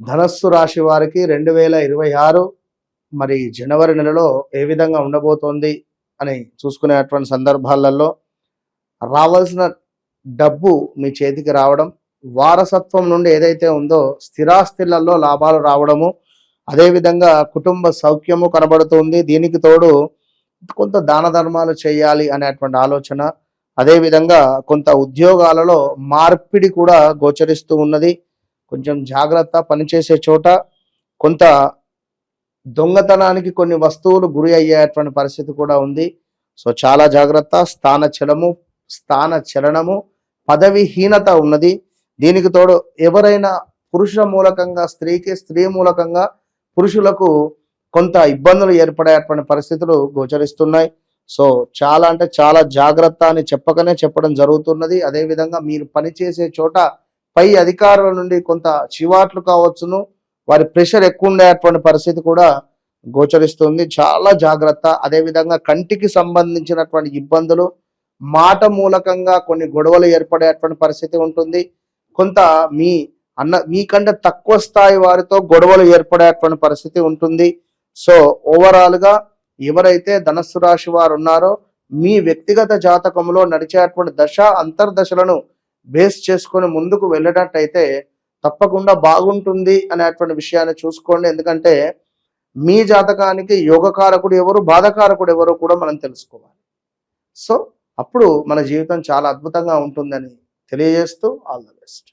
ధనస్సు రాశి వారికి రెండు వేల ఇరవై ఆరు మరి జనవరి నెలలో ఏ విధంగా ఉండబోతోంది అని చూసుకునేటువంటి సందర్భాలలో రావాల్సిన డబ్బు మీ చేతికి రావడం వారసత్వం నుండి ఏదైతే ఉందో స్థిరాస్తులలో లాభాలు రావడము అదేవిధంగా కుటుంబ సౌఖ్యము కనబడుతుంది దీనికి తోడు కొంత దాన ధర్మాలు చేయాలి అనేటువంటి ఆలోచన అదేవిధంగా కొంత ఉద్యోగాలలో మార్పిడి కూడా గోచరిస్తూ ఉన్నది. కొంచెం జాగ్రత్త పనిచేసే చోట కొంత దొంగతనానికి కొన్ని వస్తువులు గురి అయ్యేటువంటి పరిస్థితి కూడా ఉంది. సో చాలా జాగ్రత్త. స్థాన చలము స్థాన చలనము పదవిహీనత ఉన్నది. దీనికి తోడు ఎవరైనా పురుష మూలకంగా స్త్రీకి స్త్రీ మూలకంగా పురుషులకు కొంత ఇబ్బందులు ఏర్పడేటువంటి పరిస్థితులు గోచరిస్తున్నాయి. సో చాలా అంటే చాలా జాగ్రత్త అని చెప్పకనే చెప్పడం జరుగుతున్నది. అదేవిధంగా మీరు పనిచేసే చోట పై అధికారుల నుండి కొంత చివాట్లు కావచ్చును. వారి ప్రెషర్ ఎక్కువ ఉండేటువంటి పరిస్థితి కూడా గోచరిస్తుంది. చాలా జాగ్రత్త. అదేవిధంగా కంటికి సంబంధించినటువంటి ఇబ్బందులు మాట మూలకంగా కొన్ని గొడవలు ఏర్పడేటువంటి పరిస్థితి ఉంటుంది. కొంత మీ అన్న మీకంటే తక్కువ స్థాయి వారితో గొడవలు ఏర్పడేటువంటి పరిస్థితి ఉంటుంది. సో ఓవరాల్గా ఎవరైతే ధనస్సు రాశి వారు ఉన్నారో మీ వ్యక్తిగత జాతకంలో నడిచేటువంటి దశ అంతర్దశలను బేస్ చేసుకొని ముందుకు వెళ్ళినట్టయితే తప్పకుండా బాగుంటుంది అనేటువంటి విషయాన్ని చూసుకోండి. ఎందుకంటే మీ జాతకానికి యోగకారకుడు ఎవరు బాధకారకుడు ఎవరు కూడా మనం తెలుసుకోవాలి. సో అప్పుడు మన జీవితం చాలా అద్భుతంగా ఉంటుందని తెలియజేస్తూ ఆల్ ద బెస్ట్.